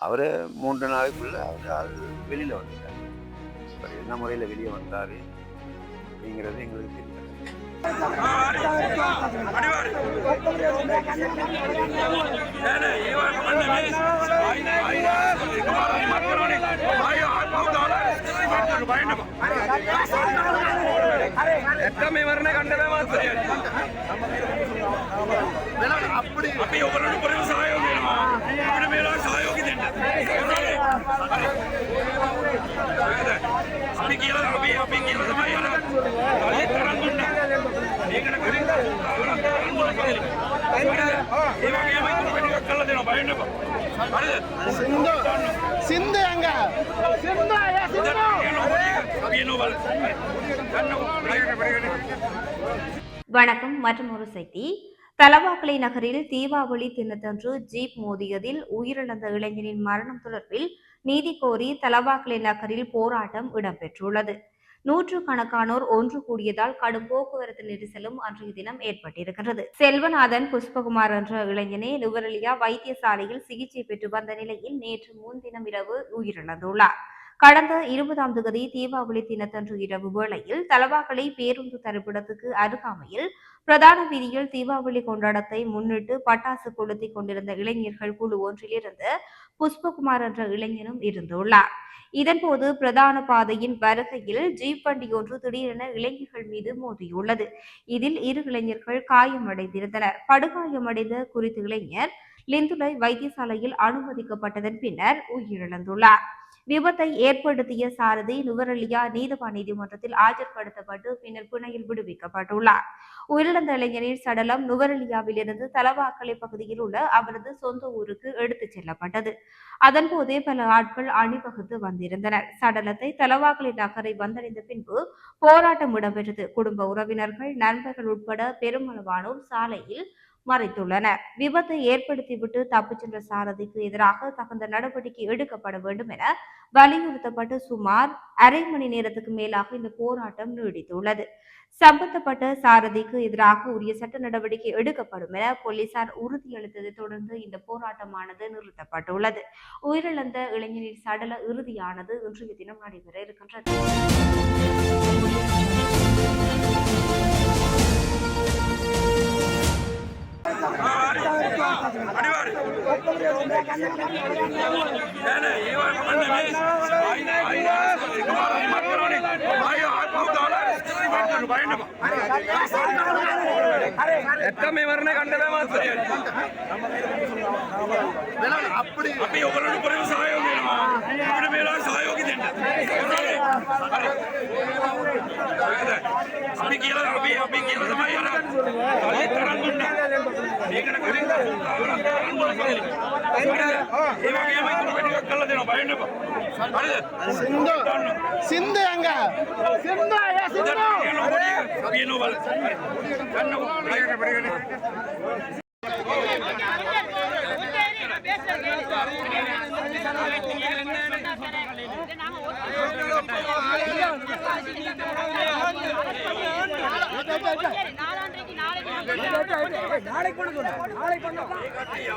அவர் மூன்று நாளைக்குள்ளே அவர் வெளியில் வந்துட்டார். அவர் என்ன முறையில் வெளியே வந்தார் அப்படிங்கிறது எங்களுக்கு தெரியல. அப்படி. அப்படி ஒவ்வொரு சகாயம் வேணுமா. சிந்து எங்க சிந்து ஐயா, சிந்து வணக்கம் மற்றும் ஒரு செய்தி. தலவாக்கலை நகரில் தீபாவளி தினத்தன்று ஜீப் மோதியதில் உயிரிழந்த இளைஞனின் மரணம் தொடர்பில் நீதி கோரி தலவாக்கலை நகரில் போராட்டம் இடம்பெற்றுள்ளது. நூற்று கணக்கானோர் ஒன்று கூடியதால் கடும் போக்குவரத்து நெரிசலும் அன்றைய தினம் ஏற்பட்டிருக்கிறது. செல்வநாதன் புஷ்பகுமார் என்ற இளைஞனே நுவரெலியா வைத்தியசாலையில் சிகிச்சை பெற்று வந்த நிலையில் நேற்று முன்தினம் இரவு உயிரிழந்துள்ளார். கடந்த இருபதாம் தேதி தீபாவளி தினத்தன்று இரவு வேளையில் தலவாக்கலை பேருந்து தரிப்பிடத்துக்கு அருகாமையில் பிரதான வீதியில் தீபாவளி கொண்டாடத்தை முன்னிட்டு பட்டாசு கொளுத்தி கொண்டிருந்த இளைஞர்கள் குழு ஒன்றிலிருந்து புஷ்பகுமார் என்ற இளைஞனும் இருந்துள்ளார். இதன்போது பிரதான பாதையின் வருகையில் ஜீப் வண்டி ஒன்று திடீரென இளைஞர்கள் மீது மோதியுள்ளது. இதில் இரு இளைஞர்கள் காயமடைந்திருந்தனர். படுகாயமடைந்த குறித்த இளைஞர் லிந்துலை வைத்தியசாலையில் அனுமதிக்கப்பட்டதன் பின்னர் உயிரிழந்துள்ளார். விபத்தை ஏற்படுத்திய சாரதி நுவரெலியா நீதவான் நீதிமன்றத்தில் ஆஜர்படுத்தப்பட்டு பின்னர் பிணையில் விடுவிக்கப்பட்டுள்ளார். உயிரிழந்த இளைஞரின் சடலம் நுவரெலியாவிலிருந்து தலவாக்கலை பகுதியில் உள்ள அவரது சொந்த ஊருக்கு எடுத்துச் செல்லப்பட்டது. அதன்போதே பல ஆட்கள் அணிவகுத்து வந்திருந்தனர். சடலத்தை தலவாக்கலை நகரை வந்தடைந்த பின்பு போராட்டம் இடம்பெற்றது. குடும்ப உறவினர்கள் நண்பர்கள் உட்பட பெருமளவானோர் சாலையில் மறைத்துள்ளனர் விபத்தை ஏற்படுத்திவிட்டு தப்பிச் சென்ற சாரதிக்கு எதிராக தகுந்த நடவடிக்கை எடுக்கப்பட வேண்டும் என வலியுறுத்தப்பட்டு சுமார் அரை மணி நேரத்துக்கு மேலாக இந்த போராட்டம் நீடித்துள்ளது. சம்பந்தப்பட்ட சாரதிக்கு எதிராக உரிய சட்ட நடவடிக்கை எடுக்கப்படும் என போலீசார் உறுதியளித்ததை தொடர்ந்து இந்த போராட்டமானது நிறுத்தப்பட்டுள்ளது. உயிரிழந்த இளைஞரின் சடல இறுதியானது இன்றைய தினம் நடைபெற இருக்கின்றது. ఎక్క మీ వరనే మాత్రం அப்படி அப்படி உங்களோட குறைவு சகாயம் வேணுமா அப்படி மேலான சகாயோகி அப்படி கீழே. அப்படி அப்படி கீழே ಸಿಂಧು ಸಿಂಧು ಹಂಗ ಸಿಂಧು ಸಿಂಧು ನಾಮ நாளைக்கு ஐயா,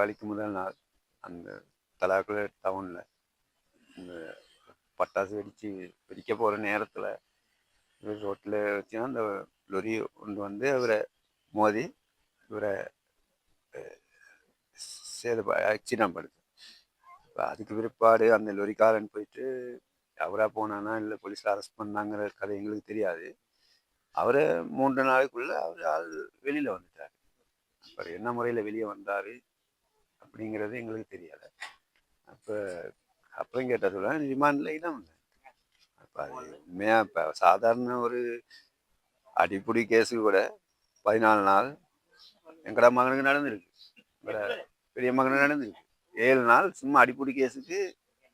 தீபாவளிக்கு முதல் நாள் அந்த தலாக்குள்ள டவுனில் இந்த பட்டாசு வெடித்து வெடிக்க போகிற நேரத்தில் ரோட்டில் வச்சுன்னா அந்த லொரி கொண்டு வந்து அவரை மோதி இவரை சேத ஆக்சிடென்ட் படுது அதுக்கு பிற்பாடு அந்த லொரிக்காரன் போயிட்டு அவராக போனானா இல்லை போலீஸில் அரெஸ்ட் பண்ணாங்கிற கதை எங்களுக்கு தெரியாது. அவரை மூன்று நாளுக்குள்ளே அவர் ஆள் வெளியில் வந்துட்டார். அப்புறம் என்ன முறையில் வெளியே வந்தார்? அப்படிங்கிறது எங்களுக்கு தெரியலை அப்போ அப்புறம் கேட்டால் சொல்ல ரிமாண்டில் வந்தேன் அப்போ அது உண்மையாக இப்போ சாதாரண ஒரு அடிப்படை கேஸு கூட பதினாலு நாள் எங்கடா மகனுக்கு நடந்திருக்கு? எங்கடா பெரிய மகனுக்கு நடந்திருக்கு? ஏழு நாள் சும்மா அடிப்படை கேஸுக்கு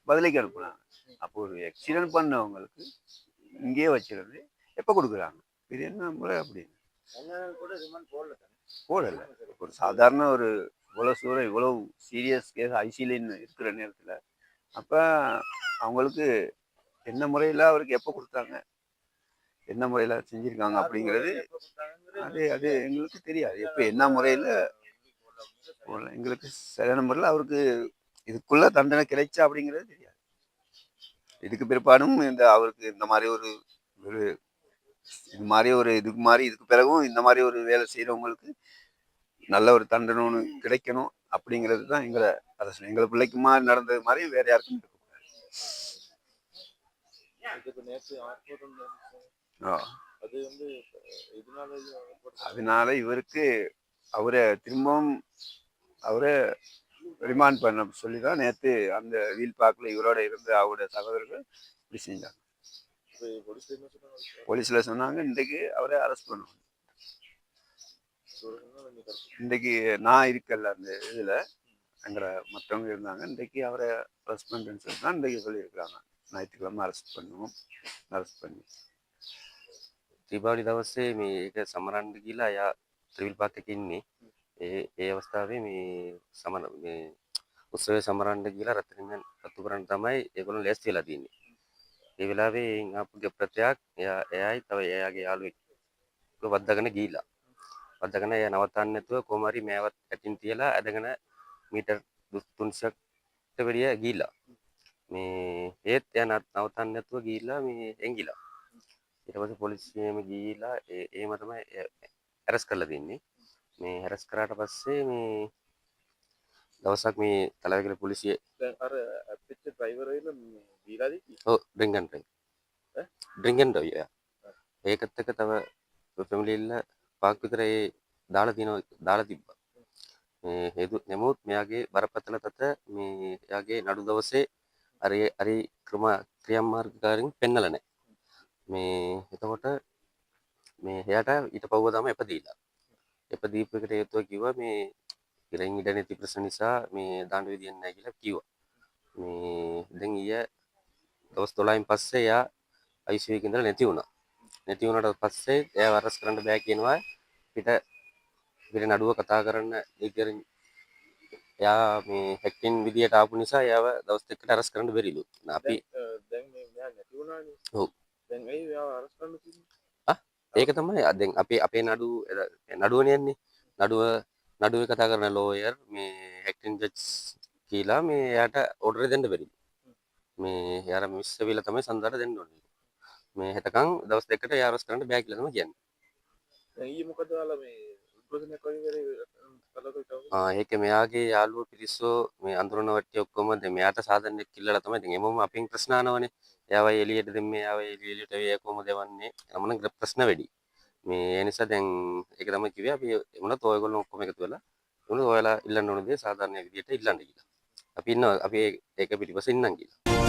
பதிலைக்கு அனுப்புனாங்க. அப்போ ஒரு ஆக்சிடென்ட் பண்ணவங்களுக்கு இங்கேயே வச்சிருந்து எப்போ கொடுக்குறாங்க? இது என்ன முறை அப்படின்னு? போடல. ஒரு சாதாரண ஒரு இவ்வளோ சூரம் இவ்வளோ சீரியஸ் கேஸ் ஐசிலின்னு இருக்கிற நேரத்தில் அப்போ அவங்களுக்கு என்ன முறையில் அவருக்கு எப்போ கொடுத்தாங்க? என்ன முறையில் செஞ்சுருக்காங்க அப்படிங்கிறது அது அது எங்களுக்கு தெரியாது. எப்போ என்ன முறையில் எங்களுக்கு சரியான முறையில் அவருக்கு இதுக்குள்ள தண்டனை கிடைச்சா அப்படிங்கிறது தெரியாது. இதுக்கு பிற்பாடும் இந்த அவருக்கு இந்த மாதிரி ஒரு ஒரு இது மாதிரி ஒரு இதுக்கு மாதிரி இதுக்கு பிறகும் இந்த மாதிரி ஒரு வேலை செய்கிறவங்களுக்கு நல்ல ஒரு தண்டனை ஒன்று கிடைக்கணும் அப்படிங்கிறது தான் எங்களை அரசு எங்களை பிள்ளைக்கு மாதிரி நடந்தது மாதிரி வேற யாருக்கும் அதனால இவருக்கு அவரை திரும்பவும் அவரை ரிமாண்ட் பண்ண சொல்லி தான் நேற்று அந்த வீல் பார்க்கில் இவரோட இருந்த அவரோட சகோதரர்கள் இப்படி செஞ்சாங்க. போலீஸில் சொன்னாங்க? இன்றைக்கு அவரை அரெஸ்ட் பண்ணுவாங்க. இன்றைக்கு நான் இருக்கல அந்த இதில் எங்களை மற்றவங்க இருந்தாங்க இன்றைக்கு அவரை அரெஸ்ட் பண்ணுறேன்னு சொல்லி தான் இன்றைக்கு சொல்லியிருக்கிறாங்க ஞாயிற்றுக்கிழமை அரெஸ்ட் பண்ணுவோம் அரெஸ்ட் பண்ணி දීපාවලි දවස්සේ මේ ඒක සමරන්ඩ ගිලා අයා ත්‍රිවිල් පාකක ඉන්නේ ඒ ඒ අවස්ථාවේ මේ සමර මේ උත්සවය සමරන්ඩ කියලා රත්තරන්යන් පත්තු කරන්න තමයි ඒගොල්ලෝ ලෑස්ති වෙලා තින්නේ. ඒ වෙලාවේ ආපු ගෙප්‍රතයක් එයා එයයි තව එයාගේ යාළුවෙක් වද්දාගෙන ගිහිලා. වද්දාගෙන එයා නවත්තන්න නැතුව කොහොම හරි මේවත් ඇටින් තියලා ඇදගෙන මීටර් 300කට වැඩිය ගිහිලා. මේ ඒත් එයා නවත්- නවත්තන්න නැතුව ගිහිල්ලා මේ එංගිලා. ඊට පස්සේ පොලිසියම ගිහිලා ඒ ඒම තමයි ඇරස් කරලා තින්නේ මේ හැරස් කරාට පස්සේ මේ දවසක් මේ තලවගල පොලිසිය දැන් අර අපිට ඩ්‍රයිවර් වෙන දීලාද ඔව් drink and drive drink and ඒකත් එක්ක තව ෆැමිලි ඉල්ල පාක් විතර ඒ දාලා තියෙනවා දාලා තිබ්බා. මේ හේතු නමුත් මෙයාගේ බරපතල තත මේ එයාගේ නඩු දවසේ අර ඒ- අර ඒ ක්‍රම ක්‍රියාමාර්ගකාරින් පෙන්නලා නැහැ. මේ එතකොට මේ එයාට ඊට පහුව තමයි එපදීලා එපදීපු එකට හේතුව කිව්වා මේ ඉරෙන් ඉඩ නැති ප්‍රශ්න නිසා මේ දාන්න විදියක් නැහැ කියලා කිව්වා. මේ දැන් ඊය දවස් 12න් පස්සේ එයා ICU එකේ ඉඳලා නැති වුණා. නැති වුණාට පස්සේ එයාව අරස් කරන්න බෑ කියනවා. පිට පිට නඩුව කතා කරන්න ඉතින් එයා මේ හැක්ටින් විදියට ආපු නිසා එයාව දවස් දෙකකට අරස් කරන්න බැරිලු අපි දැන් මේ මෙයා නැති වුණානේ ඔව්. දැන් ඇයි මෙයාව අරස් කරන්න තියෙන්නේ ඒක තමයි. දැන් අපේ අපේ නඩු නඩුවනේ යන්නේ. නඩුව නඩුවේ කතා කරන ලෝයර් මේ හැක්ටින් ජජ් කියලා මේ එයාට ඕඩර් දෙන්න බැරි. මේ යාර මිස් වෙලා තමයි සඳහට දෙන්න ඕනේ මේ හෙටකන් දවස් දෙකකට යාරස් කරන්න බෑ කියලා තමයි කියන්නේ. දැන් ඊයේ මොකද ඔයාලා මේ උද්ඝෝෂණයක් වගේ ඒක මෙයාගේ යාළුවෝ පිරිස්සෝ මේ අඳුරන වට්ටිය ඔක්කොම දැන් මෙයාට සාධනෙක් කිල්ලලා තමයි දැන් එමම අපෙන් ප්‍රශ්න අහනවනේ. එයාව එළියට දෙන්නේ එයාව එළියට වේ කොහොමද දෙවන්නේ නමන ප්‍රශ්න වැඩි. මේ ඒ නිසා දැන් ඒක තමයි කිව්වේ අපි එමුණත් ඔයගොල්ලෝ ඔක්කොම එකතු වෙලා එමුණත් ඔයාලා ඉල්ලන්න ඕන දේ සාධාරණ විදියට ඉල්ලන්න කියලා. අපි ඉන්නවා අපි ඒක පිටිපස්සේ ඉන්නම් කියලා